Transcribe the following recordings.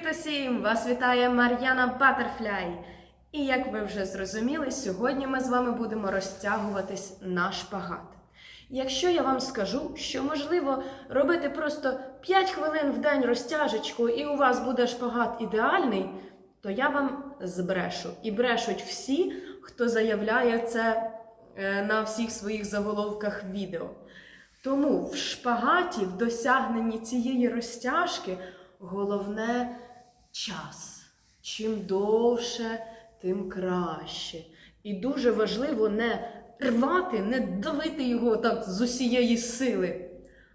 Привіт усім! Вас вітає Мар'яна Батерфляй. І як ви вже зрозуміли, сьогодні ми з вами будемо розтягуватись на шпагат. Якщо я вам скажу, що можливо робити просто 5 хвилин в день розтяжечку і у вас буде шпагат ідеальний, то я вам збрешу. І брешуть всі, хто заявляє це е, на всіх своїх заголовках відео. Тому в шпагаті, в досягненні цієї розтяжки, головне час. Чим довше, тим краще. І дуже важливо не рвати, не давити його так з усієї сили,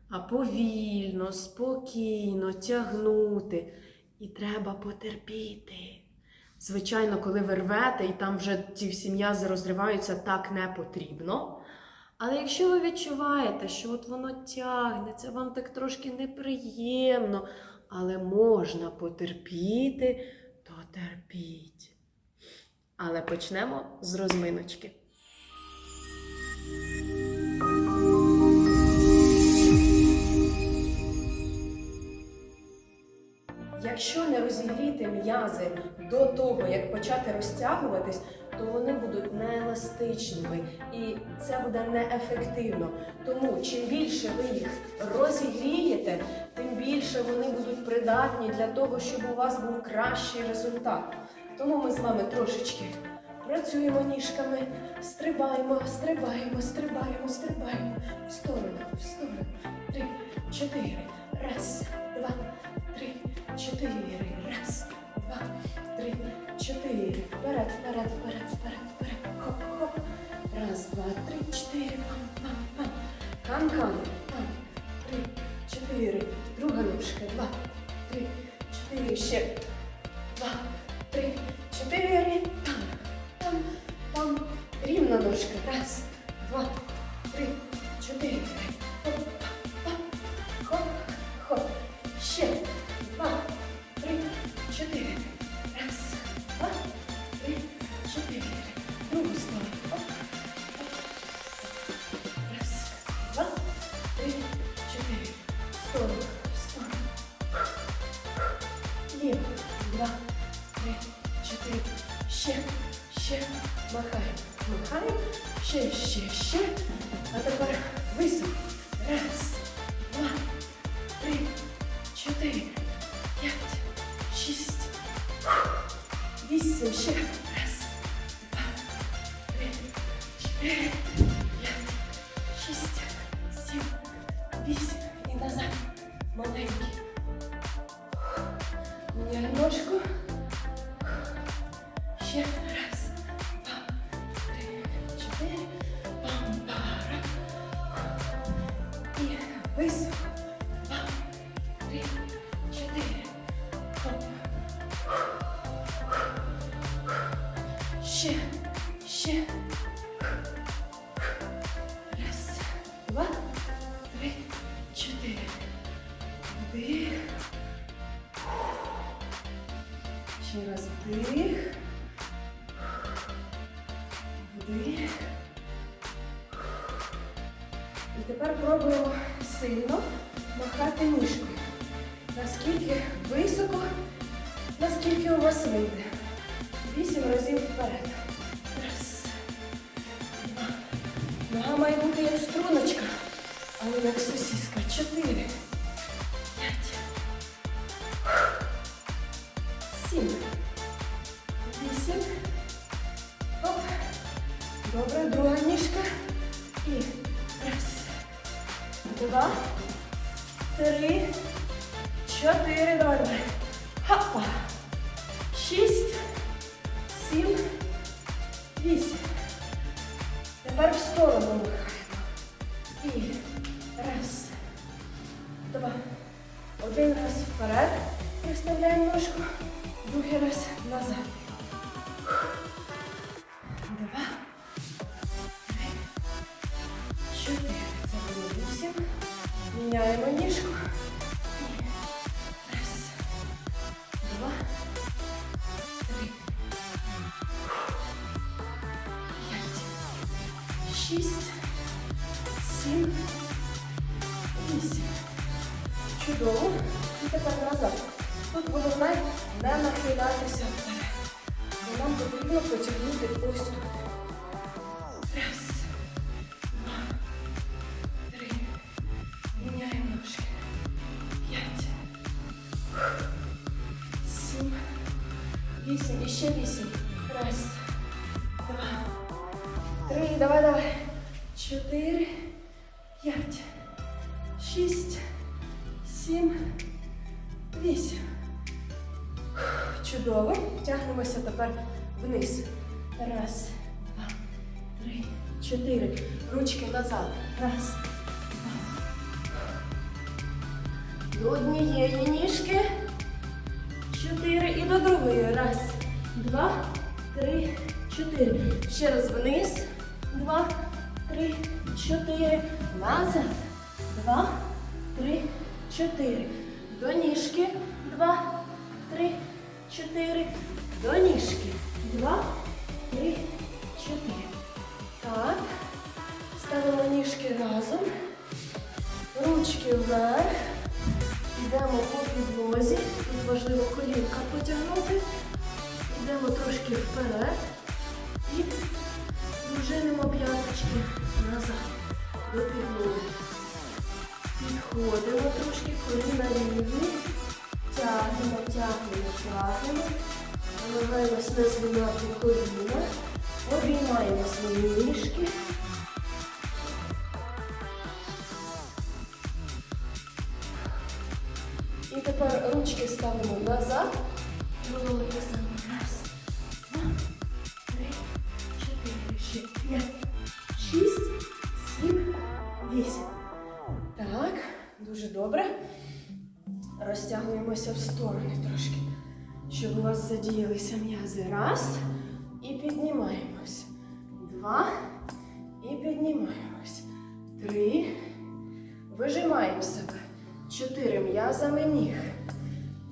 а повільно, спокійно тягнути. І треба потерпіти. Звичайно, коли ви рвете і там вже ці всі м'язи розриваються, так не потрібно. Але якщо ви відчуваєте, що от воно тягнеться, вам так трошки неприємно, але можна потерпіти, то терпіть. Але почнемо з розминочки. Якщо не розігріти м'язи до того, як почати розтягуватись, то вони будуть нееластичними і це буде неефективно. Тому чим більше ви їх розігрієте, тим більше вони будуть придатні для того, щоб у вас був кращий результат. Тому ми з вами трошечки працюємо ніжками, стрибаємо, стрибаємо, стрибаємо, стрибаємо. В сторону, в сторону. Три, чотири. Раз, два, три, чотири. Раз, два, три, чотири. Вперед, вперед, вперед, вперед, вперед. Хоп, хоп. Раз, два, три, чотири. Пам, пам, пам. Кан-кан. Пам. Три, чотири. Друга ножка. Два, три, чотири. Ще. Два, три, чотири. Пам, пам, пам. Рівна ножка. Раз, два, три, чотири. Ще, ще, ще. А тепер високо. Раз, два, три, чотири, п'ять, шість, вісім. Ще. Раз, два, три, чотири, Ще раз вдих. Вдих. І тепер пробуємо сильно махати ніжкою. Наскільки високо, наскільки у вас вийде. Вісім разів вперед. Раз. Два. Нога має бути як струночка, а не як сосіска. Чотири. Три. Чотири. Давай. Хапа. Шість. Сім. Вісім. Тепер в сторону махаємо. І раз. Два. Один раз вперед. Приставляємо ножку. Другий раз назад. Міняємо ніжку. Раз. Два. Три. П'ять. Шість. Сім. Вісім. Чудово. І тепер назад. Тут головне не нахилятися вперед. Нам потрібно потягнути ось тут. Ще вісім. Раз. Два. Три. Давай, давай. Чотири. П'ять. Шість. Сім. Вісім. Чудово. Тягнемося тепер вниз. Раз, два, три, чотири. Ручки назад. Раз. Два. До однієї ніжки. Чотири. І до другої. Раз, два, три, чотири. Ще раз вниз. Два, три, чотири. Назад. Два, три, чотири. До ніжки. Два, три, чотири. До ніжки. Два, три, чотири. Так. Ставимо ніжки разом. Ручки вверх. Йдемо по підлозі. Тут важливо колінка потягнути. Йдемо трошки вперед. І пружинимо п'яточки назад. До підлоги. Підходимо трошки, коліна рівні. Тягнемо, тягнемо, тягнемо. Намагаємось не згинати коліна. Обіймаємо свої ніжки. І тепер ручки ставимо назад. Голови саме. Раз, два, три, чотири, п'ять, шість, сім, вісім. Так, дуже добре. Розтягуємося в сторони трошки, щоб у вас задіялися м'язи. Раз. І піднімаємось. Два. І піднімаємось. Три. Вижимаємо себе. Чотири м'язами ніг.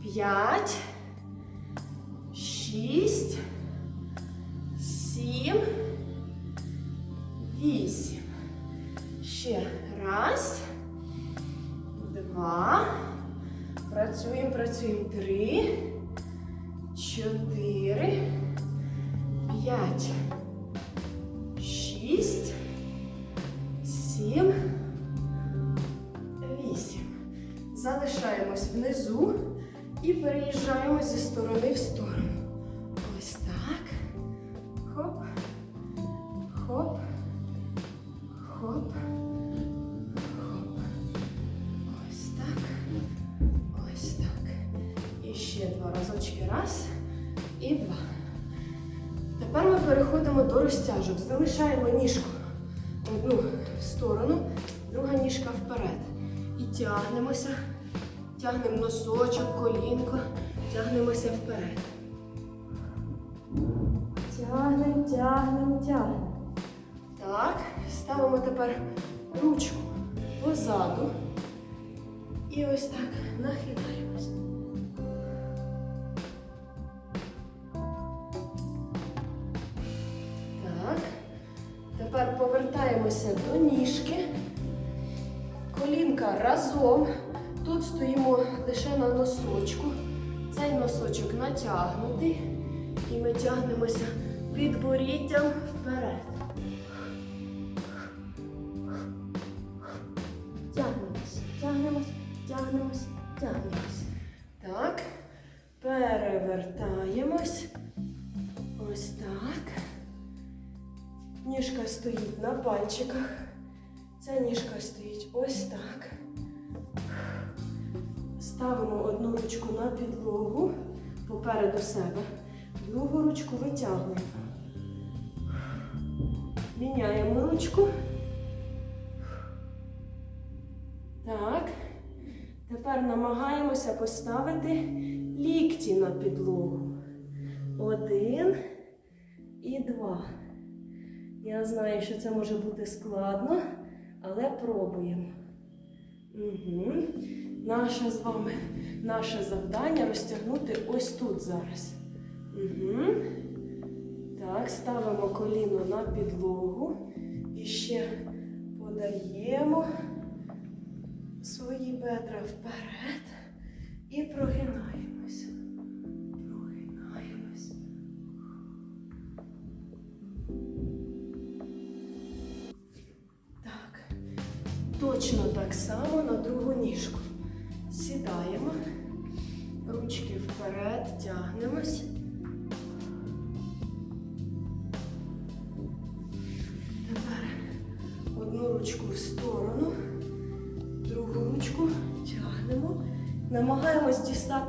П'ять. Шість. Сім. Вісім. Ще раз. Два. Працюємо, працюємо. Три. Чотири. П'ять. Шість. Сім. Вісім. Залишаємось внизу і переїжджаємо зі сторони в сторону. Так. Хоп. Хоп. Хоп. Хоп. Ось так. Ось так. І ще два разочки. Раз і два. Тепер ми переходимо до розтяжок. Залишаємо ніжку одну в сторону, друга ніжка вперед. І тягнемося. Тягнемо носочок, колінко, тягнемося вперед. Тягнемо, тягнемо. Так, ставимо тепер ручку позаду. І ось так нахиляємось. Так. Тепер повертаємося до ніжки. Колінка разом. Тут стоїмо лише на носочку. Цей носочок натягнутий. І ми тягнемося підборіддям вперед. Тягнемось, тягнемось, тягнемось, тягнемось. Так. Перевертаємось. Ось так. Ніжка стоїть на пальчиках. Ця ніжка стоїть ось так. Ставимо одну ручку на підлогу попереду себе. Другу ручку витягуємо. Міняємо ручку. Так. Тепер намагаємося поставити лікті на підлогу. Один і два. Я знаю, що це може бути складно, але пробуємо. Угу. Наше з вами наше завдання розтягнути ось тут зараз. Угу. Так, ставимо коліно на підлогу і ще подаємо свої бедра вперед і прогинаємося.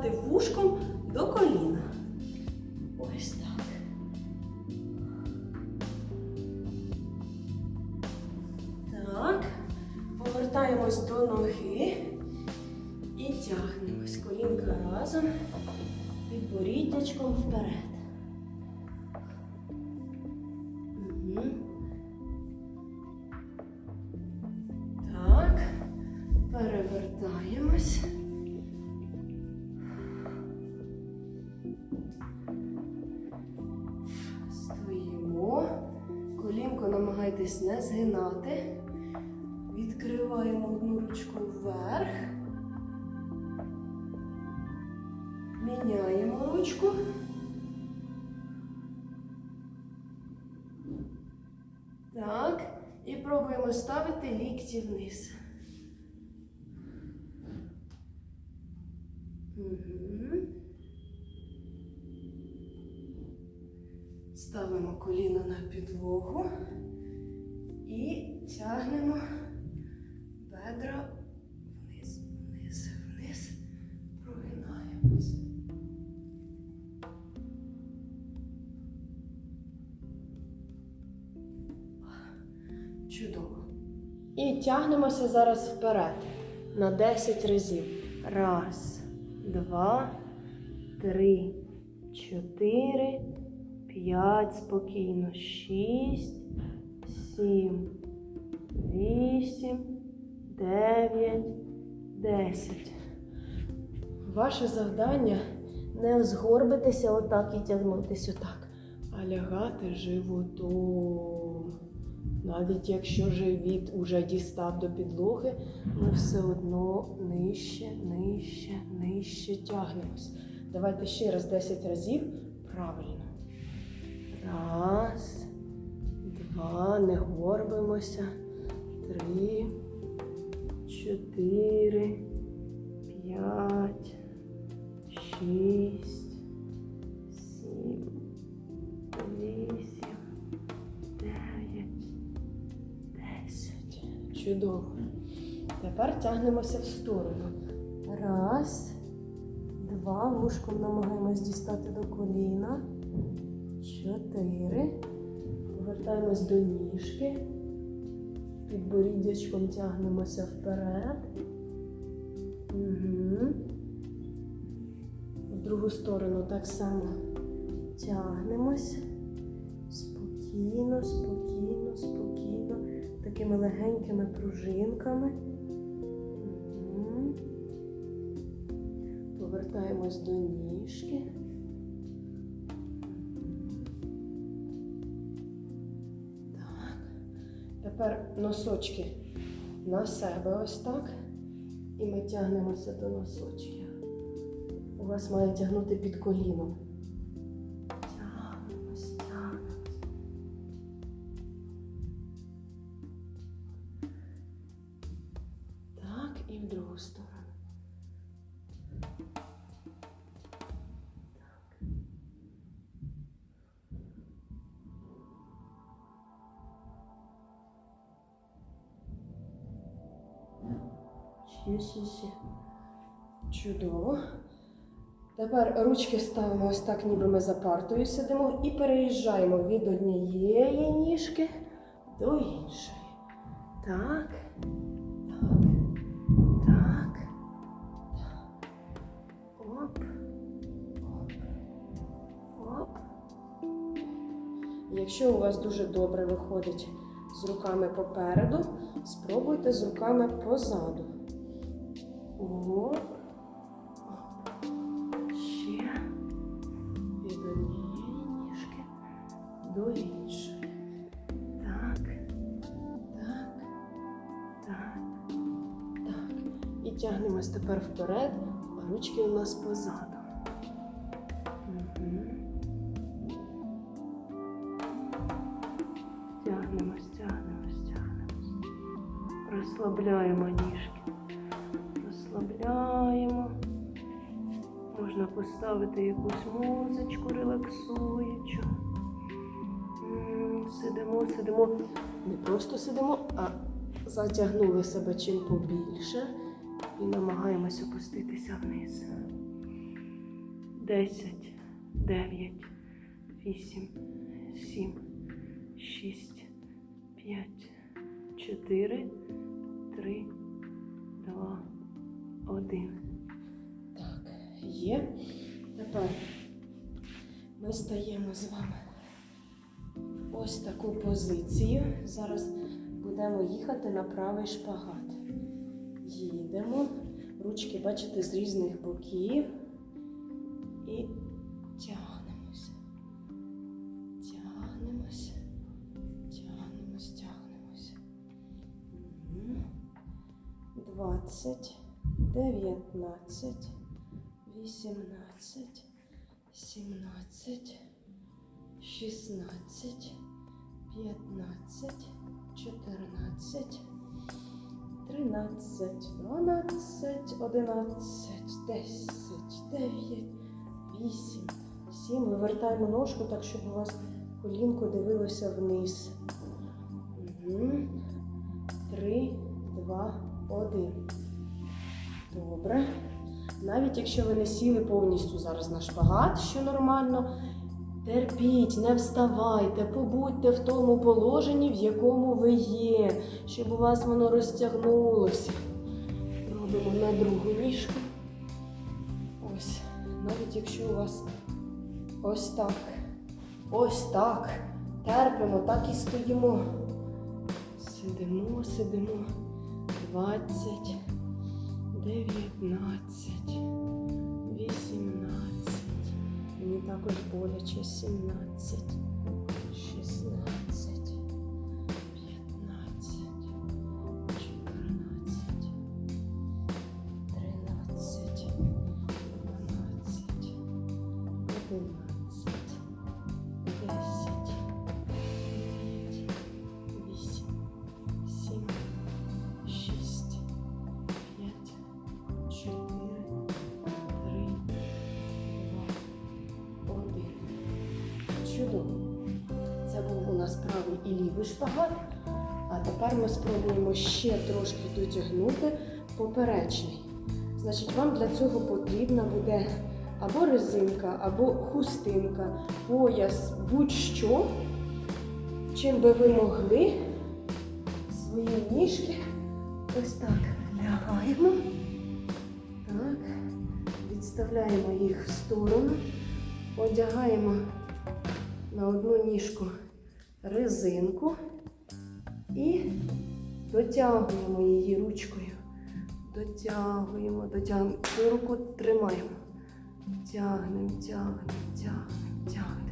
Намагаємось вушком до коліна. Ось так. Так. Повертаємось до ноги і тягнемось. Колінка разом, підборіддячком вперед. Міняємо ручку. Так. І пробуємо ставити лікті вниз. Ставимо коліно на підлогу і тягнемо тягнемося зараз вперед на 10 разів. Раз, два, три, чотири, п'ять, спокійно, шість, сім, вісім, дев'ять, десять. Ваше завдання не згорбитися отак і тягнутися отак, а лягати животом. Навіть якщо живіт уже дістав до підлоги, ми все одно нижче, нижче, нижче тягнемось. Давайте ще раз 10 разів. Правильно. Раз, два, не горбимося. Три, чотири, Чудово. Тепер тягнемося в сторону. Раз, два. Вушком намагаємось дістати до коліна. Чотири. Повертаємось до ніжки. Підборіддячком тягнемося вперед. Угу. В другу сторону так само тягнемось. Спокійно, спокійно. Такими легенькими пружинками. Повертаємось до ніжки. Так. Тепер носочки на себе ось так. І ми тягнемося до носочків. У вас має тягнути під коліном. Ще, ще, ще. Чудово. Тепер ручки ставимо ось так, ніби ми за партою сидимо, і переїжджаємо від однієї ніжки до іншої. Так. Так. Так. Оп. Оп. Оп. Якщо у вас дуже добре виходить з руками попереду, спробуйте з руками позаду. Оп. Ще до однієї ніжки до іншої. Так, так, так, так. І тягнемось тепер вперед, а ручки у нас позаду. Поставити якусь музичку релаксуючу. Сидимо, сидимо. Не просто сидимо, а затягнули себе чим побільше і намагаємось опуститися вниз. Десять, дев'ять, вісім, сім, шість, п'ять, чотири, три, два, один. Так, є. Тепер ми стаємо з вами ось таку позицію. Зараз будемо їхати на правий шпагат. Їдемо. Ручки, бачите, з різних боків. І тягнемося. Тягнемося. Тягнемось, тягнемося. Двадцять, дев'ятнадцять, вісімнадцять, сімнадцять, шістнадцять, п'ятнадцять, чотирнадцять, тринадцять, дванадцять, одинадцять, десять, дев'ять, вісім, сім. Вивертаємо ножку так, щоб у вас колінко дивилося вниз. Три, два, один. Добре. Навіть якщо ви не сіли повністю зараз на шпагат, що нормально, терпіть, не вставайте, побудьте в тому положенні, в якому ви є, щоб у вас воно розтягнулося. Робимо на другу ніжку. Ось. Навіть якщо у вас ось так, ось так. Терпимо, так і стоїмо. Сидимо, сидимо. Двадцять, дев'ятнадцять, вісімнадцять. Мені також боляче сімнадцять, і лівий шпагат. А тепер ми спробуємо ще трошки дотягнути поперечний. Значить, вам для цього потрібна буде або резинка, або хустинка, пояс, будь-що, чим би ви могли свої ніжки ось так лягаємо. Так. Відставляємо їх в сторону, одягаємо на одну ніжку резинку і дотягуємо її ручкою. Дотягуємо, дотягуємо. Цю руку тримаємо. Тягнемо, тягнемо, тягнемо, тягнемо.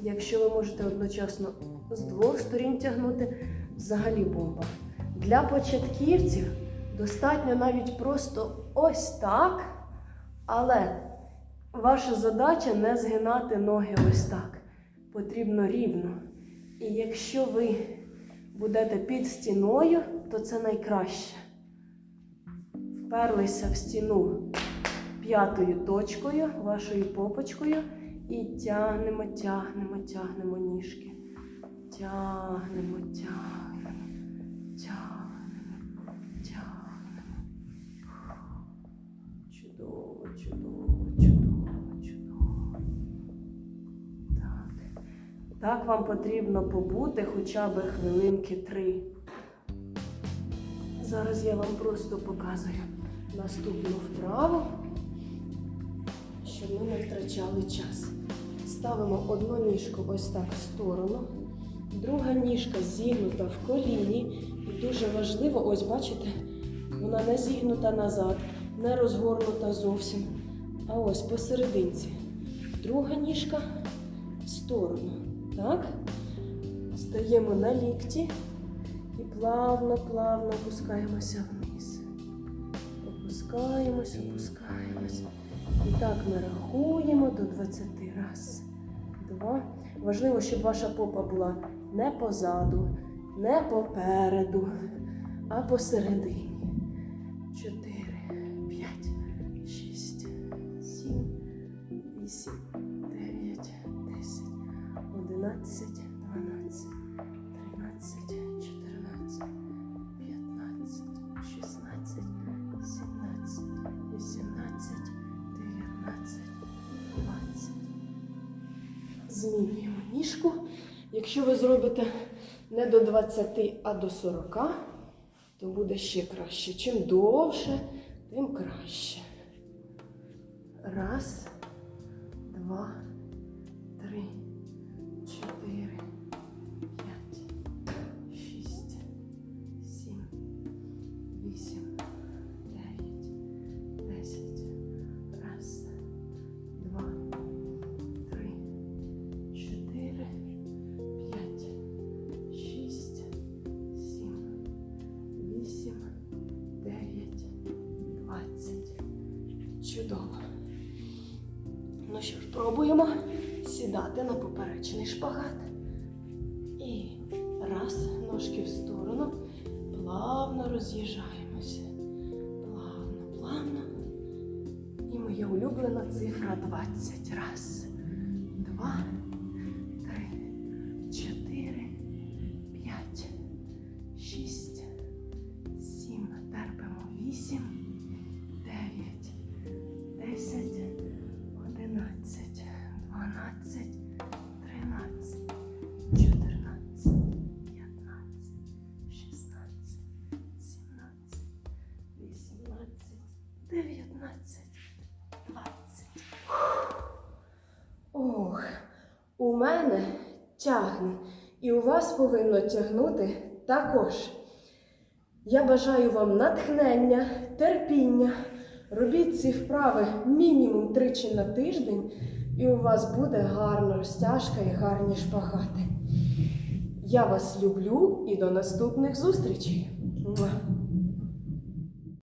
Якщо ви можете одночасно з двох сторін тягнути, взагалі бомба. Для початківців достатньо навіть просто ось так, але ваша задача не згинати ноги ось так. Потрібно рівно. І якщо ви будете під стіною, то це найкраще. Вперлися в стіну п'ятою точкою, вашою попочкою, і тягнемо, тягнемо, тягнемо ніжки. Тягнемо, тягнемо, Так вам потрібно побути хоча б хвилинки три. Зараз я вам просто показую наступну вправу, щоб ми не втрачали час. Ставимо одну ніжку ось так в сторону, друга ніжка зігнута в коліні. І дуже важливо, ось бачите, вона не зігнута назад, не розгорнута зовсім. А ось посерединці. Друга ніжка в сторону. Так? Стаємо на лікті і плавно, плавно опускаємося вниз. Опускаємось, опускаємось. І так ми рахуємо до 20 раз. Два. Важливо, щоб ваша попа була не позаду не попереду, а посередині. Змінюємо ніжку. Якщо ви зробите не до 20, а до 40, то буде ще краще. Чим довше, тим краще. Раз, сідати на поперечний шпагат. І раз, ножки в сторону, плавно роз'їжджаємося. Плавно, плавно. І моя улюблена цифра 20. Раз, тягне, і у вас повинно тягнути також. Я бажаю вам натхнення, терпіння. Робіть ці вправи мінімум тричі на тиждень, і у вас буде гарна розтяжка і гарні шпагати. Я вас люблю і до наступних зустрічей.